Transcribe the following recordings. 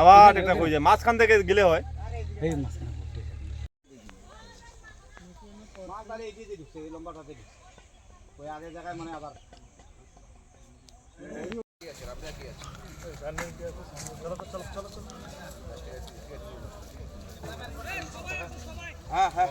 আবার একটা কই যায় মাঝখান থেকে গেলে হয়। এই মাঝখানে মাছ বাড়ি এগিয়ে দিয়ে ঢুকছে এই লম্বাটাতে ঢুকছে ওই আগের জায়গায় মানে আবার। হ্যাঁ হ্যাঁ।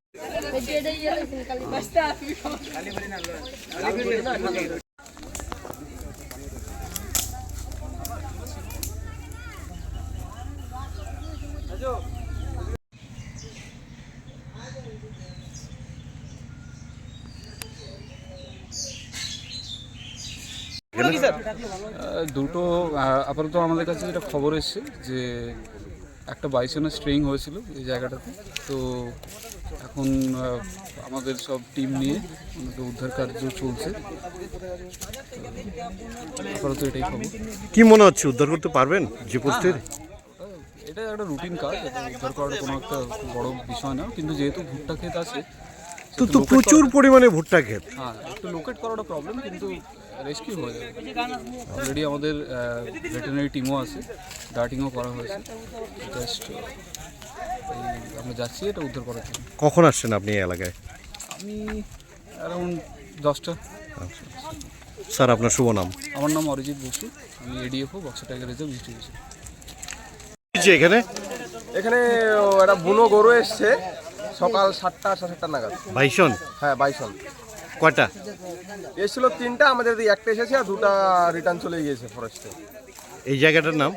দুটো আপাতত আমাদের কাছে যেটা খবর এসছে যে একটা বাইসনের স্ট্রেইং হয়েছিল এই জায়গাটাতে। তো এখন আমাদের সব টিম নিয়ে ওনাকে উদ্ধার কার্য চলছে। আপাতত এটাই খবর। কি মনে হচ্ছে উদ্ধার করতে পারবেন যে পরিস্থিতি এটা একটা রুটিন কাজ এটা উদ্ধার করার কোনো একটা বড় বিষয় না কিন্তু যেহেতু ভুট্টা ক্ষেত আছে তো তো প্রচুর পরিমাণে ভুট্টা ক্ষেত। হ্যাঁ একটু লোকেট করাটা প্রবলেম কিন্তু রেস্কিউ হয়ে যাবে। অলরেডি আমাদের ভেটেনারি টিমও আছে ডার্টিংও করা হয়েছে। জাস্ট আমরা যাচ্ছি এটা উদ্ধার করার জন্য। কখন আসছেন আপনি এই এলাকায়? আমি অ্যারাউন্ড দশটা। স্যার আপনার শুভ নাম? আমার নাম অরিজিৎ বসু। আমি ADFO Buxa tiger reserve distribution এখানে? এখানে একটা বুনো গরু এসছে। সকাল সাতটা সাড়ে সাতটা নাগাদ। বাইশন? হ্যাঁ বাইশন। কয়টা? এসেছিল তিনটা আমাদের একটা এসেছে আর দুটা রিটার্ন চলে গিয়েছে ফরেস্টে এই জায়গাটার নাম?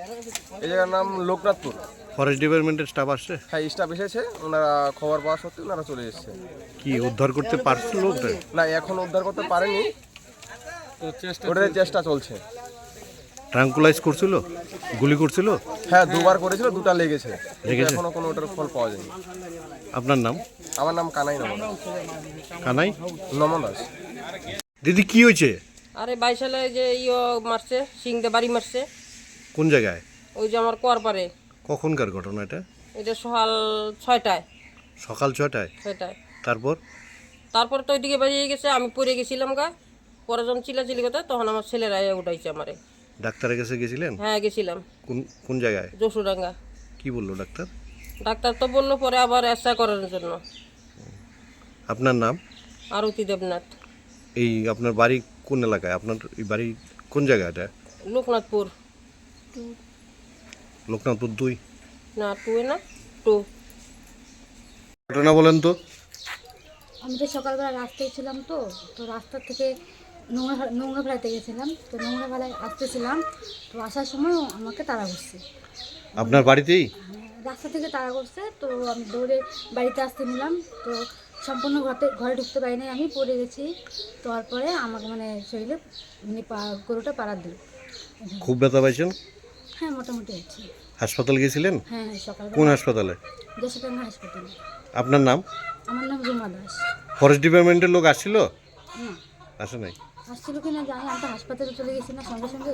এই জায়গার নাম লোকনাথপুর। ফরেস্ট ডিপার্টমেন্টের স্টাফ আসছে? হ্যাঁ স্টাফ এসেছে ওনারা খবর পাওয়া সত্ত্বে ওনারা চলে এসেছে। কি উদ্ধার করতে পারছে লোকটা না এখন উদ্ধার করতে পারেনি। ওটার চেষ্টা চলছে। ট্রাঙ্কুলাইজ করছিল? গুলি করছিল? হ্যাঁ দুবার করেছিল দুটা লেগেছে। লেগেছে? এখনও কোনো ওটার ফল পাওয়া যায়নি। আপনার নাম? আমার নাম কানাই নমন। কানাই? নমন দাস। দিদি কি হয়েছে? আরে বাইশালে যে ইয়ে মারছে সিংদে বাড়ি মারছে। কোন জায়গায়? ওই যে আমার কোয়ার পারে কখনকার ঘটনা এটা? এটা সকাল ছয়টায়। সকাল ছটায় ছয়টায়। তারপর? তারপর তো ওইদিকে বেরিয়ে গেছে আমি পড়ে গেছিলাম গা। পরে যখন চিলাচিলি কথা তখন আমার ছেলেরা উঠাইছে আমারে। ডাক্তারের কাছে গেছিলেন? হ্যাঁ গেছিলাম। কোন কোন জায়গায়? যশুডাঙ্গা কি বলল ডাক্তার? ডাক্তার তো বলল পরে আবার এসা করার জন্য। আপনার নাম? আরতি দেবনাথ। এই আপনার বাড়ি কোন এলাকায়? আপনার এই বাড়ি কোন জায়গা এটা? লোকনাথপুর। লোকনাথপুর দুই। না টু না টু ঘটনা বলেন তো। আমি তো সকালবেলা রাস্তায় ছিলাম তো তো রাস্তা থেকে নোংরা নোংরা ফেলাতে গেছিলাম তো নোংরা ফেলায় আসতেছিলাম তো আসার সময় আমাকে তাড়া করছে। আপনার বাড়িতেই? রাস্তা থেকে তাড়া করছে তো আমি দৌড়ে বাড়িতে আসতে নিলাম তো সম্পূর্ণ ঘরে ঘরে ঢুকতে পারি নাই আমি পড়ে গেছি তারপরে আমাকে মানে শরীরে মানে পা গরুটা পাড়া দিল। খুব ব্যথা পাইছেন? হ্যাঁ মোটামুটি আছে। হাসপাতাল গিয়েছিলেন? হ্যাঁ হ্যাঁ সকালবেলা। কোন হাসপাতালে? যশোরডাঙ্গা হাসপাতালে। আপনার নাম? আমার নাম রুমা দাস। ফরেস্ট ডিপার্টমেন্টের লোক আসছিল? না। আসে নাই? আসছিল কিনা জানি আমি তো হাসপাতালে চলে গেছি না সঙ্গে সঙ্গে